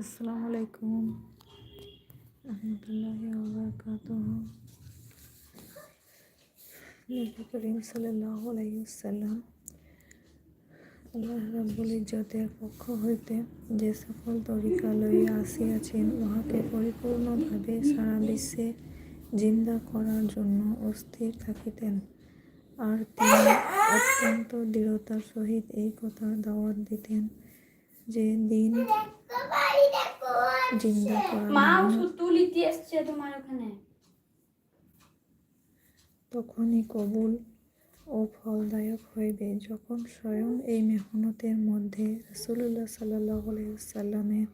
আসসালামু আলাইকুম। ওবরকাত নবী করিম সাল্লাহ আলাইসাল্লাম আল্লাহ রাব্বুল ইজ্জতের পক্ষ হইতে যে সকল তরিকা লইয়া আসিয়াছেন, উহাকে পরিপূর্ণভাবে সারা বিশ্বে জিন্দা করার জন্য অস্থির থাকিতেন। আর তিনি অত্যন্ত দৃঢ়তার সহিত এই কথার দাওয়াত দিতেন যে দিন জিন্দা করা। মা তুলিতে এসছে তোমার ওখানে? তখনই কবুল ও ফলদায়ক হইবে। যখন স্বয়ং এই মেহনতের মধ্যে রসুল্লাহ সাল্লাহ সাল্লামের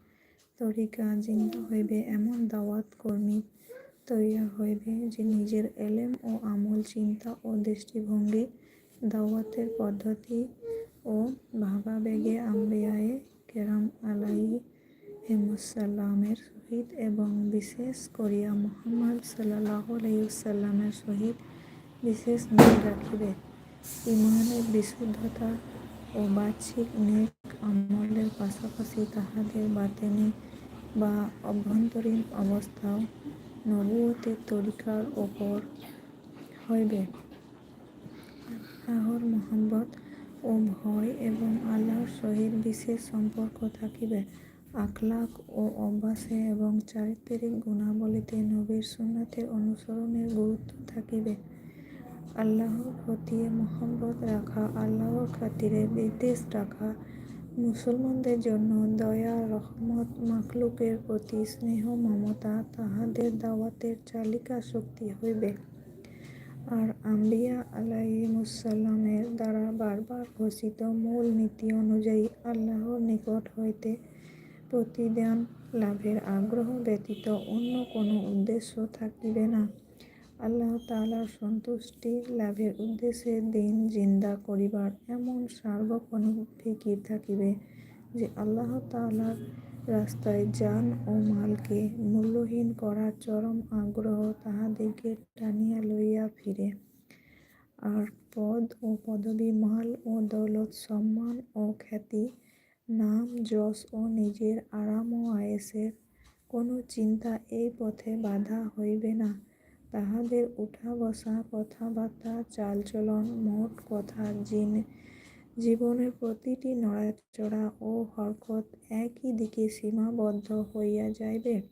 তরিকা জিন্দা হইবে এমন দাওয়াত কর্মী তৈরি হইবে যে নিজের এলেম ও আমল চিন্তা ও দৃষ্টিভঙ্গি দাওয়াতের পদ্ধতি ও ভাবাবেগে আম্বিয়ায়ে কেরাম আলাই হেমুসাল্লামের সহিত এবং বিশেষ করিয়া মোহাম্মদ সাল্লাহ আলাইসাল্লামের সহিত বিশেষ মিল রাখিবে। ইমানের বিশুদ্ধতা ও বাহ্যিক নেক আমলের পাশাপাশি তাহাদের বাতেনি বা অভ্যন্তরীণ অবস্থাও নবুয়তের তরিকার ওপর হইবে। আল্লাহর মহব্বত ও ভয় এবং আল্লাহর সহিত বিশেষ সম্পর্ক থাকিবে। আখলাক ও অভ্যাসে এবং চারিত্রিক গুণাবলীতে নবীর সুন্নাতের অনুসরণের গুরুত্ব থাকিবে। আল্লাহর প্রতি মহব্বত রাখা, আল্লাহর খাতিরে বিদ্বেষ রাখা, মুসলমানদের জন্য দয়া, রহমত, মাখলুকের প্রতি স্নেহ, মমতা, তাহাদের দাওয়াতের চালিকা শক্তি হইবে। আর আম্বিয়া আলাইহিমুসাল্লামের দ্বারা বারবার ঘোষিত মূল নীতি অনুযায়ী আল্লাহর নিকট হইতে প্রতিদান লাভের আগ্রহ ব্যতীত অন্য কোনো উদ্দেশ্য থাকিবে না। আল্লাহ তাআলার সন্তুষ্টি লাভের উদ্দেশ্যে দিন জিন্দা করিবার এমন সার্বক্ষণিক ফিকির থাকিবে যে আল্লাহ তাআলার রাস্তায় যান ও মালকে মূল্যহীন করার চরম আগ্রহ তাহাদিগকে টানিয়া লইয়া ফিরে। আর পদ ও পদবী, মাল ও দৌলত, সম্মান ও খ্যাতি, নাম, যশ ও নিজের আরাম ও আয়েসের কোনো চিন্তা এই পথে বাধা হইবে না। তাহাদের উঠা বসা কথাবার্তা, চালচলন, মোট কথা, জিন জীবনের প্রতিটি নড়াচড়া ও হরকত একই দিকে সীমাবদ্ধ হইয়া যাইবে।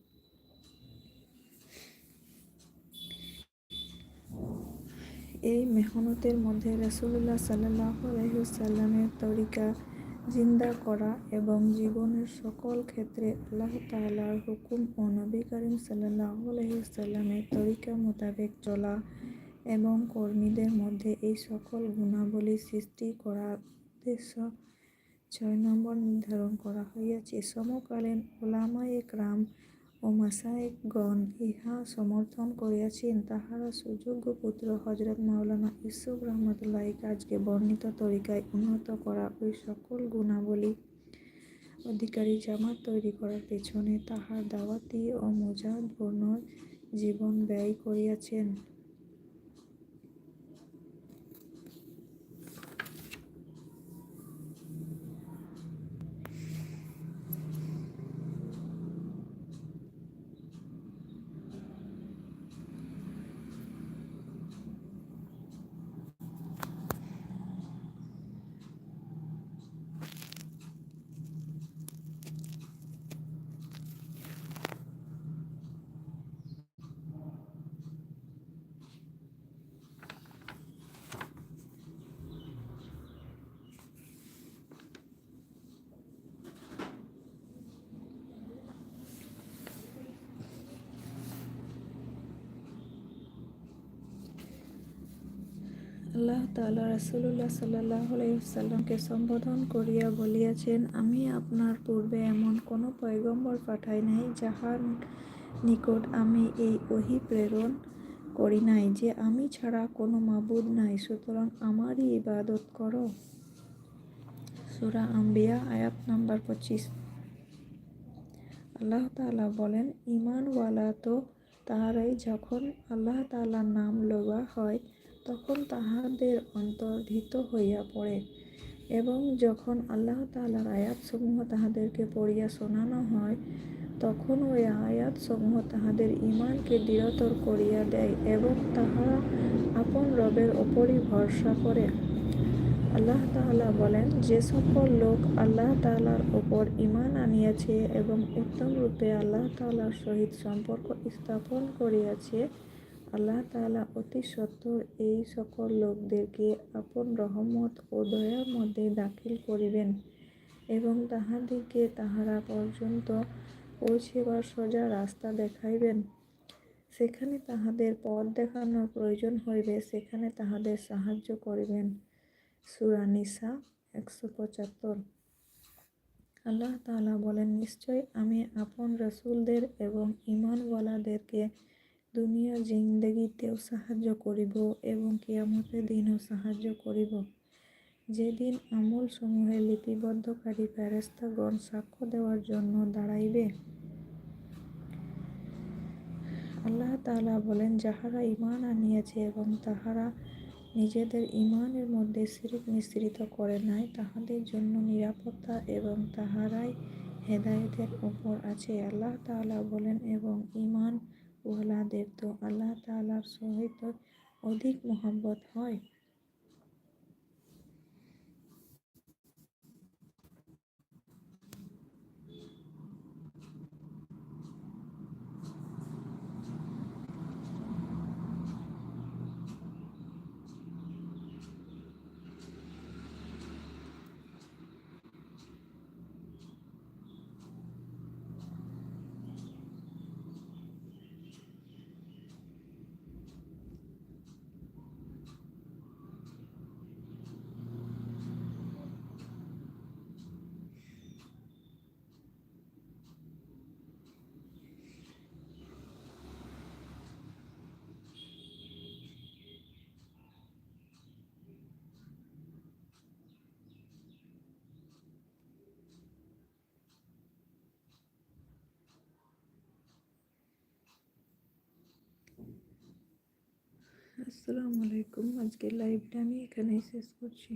এই মেহনতের মধ্যে রসুল্লাহ সাল্লাহ আলহিসাল্লামের তরিকা জিন্দা করা এবং জীবনের সকল ক্ষেত্রে আল্লাহ তাআলার হুকুম ও নবী করিম সাল্লাহ আলহিসাল্লামের তরিকা মোতাবেক চলা এবং কর্মীদের মধ্যে এই সকল গুণাবলী সৃষ্টি করার উদ্দেশ্য ছয় নম্বর নির্ধারণ করা হইয়াছে। সমকালীন ওলামায়ে ক্রাম ও মাসায়েকগণ ইহা সমর্থন করিয়াছেন। তাহারা সুযোগ্য পুত্র হজরত মাওলানা ইউসুফ রহমতুল্লাহ কাজকে বর্ণিত তরিকায় উন্নত করা ওই সকল গুণাবলী অধিকারী জামাত তৈরি করার পেছনে তাহার দাওয়াতি ও মুজাদপূর্ণ জীবন ব্যয় করিয়াছেন। আল্লাহ তাআলা রাসূলুল্লাহ সাল্লাল্লাহু আলাইহি সম্বোধন করিয়া বলিয়াছেন, আমি আপনার পূর্বে এমন কোনো পয়গম্বর পাঠাই নাই যাহার নিকট আমি এই ওহী প্রেরণ করি নাই যে আমি ছাড়া কোনো মাবুদ নাই। সুতরাং আমারই ইবাদত করো। সুরা আম্বিয়া, আয়াত নাম্বার পঁচিশ। আল্লাহ তালা বলেন ইমানওয়ালা তো তাহারাই যখন আল্লাহ তাআলার নাম লওয়া হয় তখন তাহাদের অন্তর ভীত হইয়া পড়ে। এবং যখন আল্লাহ তাআলার আয়াতসমূহ তাহাদেরকে পড়িয়া শোনানো হয়, তখন ওই আয়াতসমূহ তাহাদের ঈমানকে দৃঢ়তর করিয়া দেয় এবং তাহারা আপন রবের ওপরই ভরসা করে। আল্লাহ তাআলা বলেন, যে সকল লোক আল্লাহ তাআলার ওপর ঈমান আনিয়াছে এবং উত্তম রূপে আল্লাহ তাআলার সহিত সম্পর্ক স্থাপন করিয়াছে আল্লাহ তালা অতি সত্বর এই সকল লোকদেরকে আপন রহমত ও দয়ার মধ্যে দাখিল করিবেন এবং তাহাদিগকে তাহারা পর্যন্ত পৌঁছিবার সোজা রাস্তা দেখাইবেন। সেখানে তাহাদের পথ দেখানোর প্রয়োজন হইবে, সেখানে তাহাদের সাহায্য করিবেন। সূরা নিসা একশো পঁচাত্তর। আল্লাহ তাআলা বলেন, নিশ্চয় আমি আপন রসুলদের এবং ঈমানওয়ালাদেরকে দুনিয়া জিন্দগিতেও সাহায্য করিব এবং কিয়ামতের দিনও সাহায্য করিব। যেদিন আমল সমূহে লিপিবদ্ধকারী ফেরেশতাগণ সাক্ষ্য দেওয়ার জন্য দাঁড়াইবে, আল্লাহ তাআলা বলেন, যাহারা ইমান আনিয়াছে এবং তাহারা নিজেদের ঈমানের মধ্যে শিরিক মিশ্রিত করে নাই, তাহাদের জন্য নিরাপত্তা এবং তাহারাই হেদায়েতের উপর আছে। আল্লাহ তাআলা বলেন, এবং ঈমান ওয়ালাদের তো আল্লাহ তালার সহিত অধিক মহব্বত হয়। আসসালামু আলাইকুম আজকের লাইভটা আমি এখানেই শেষ করছি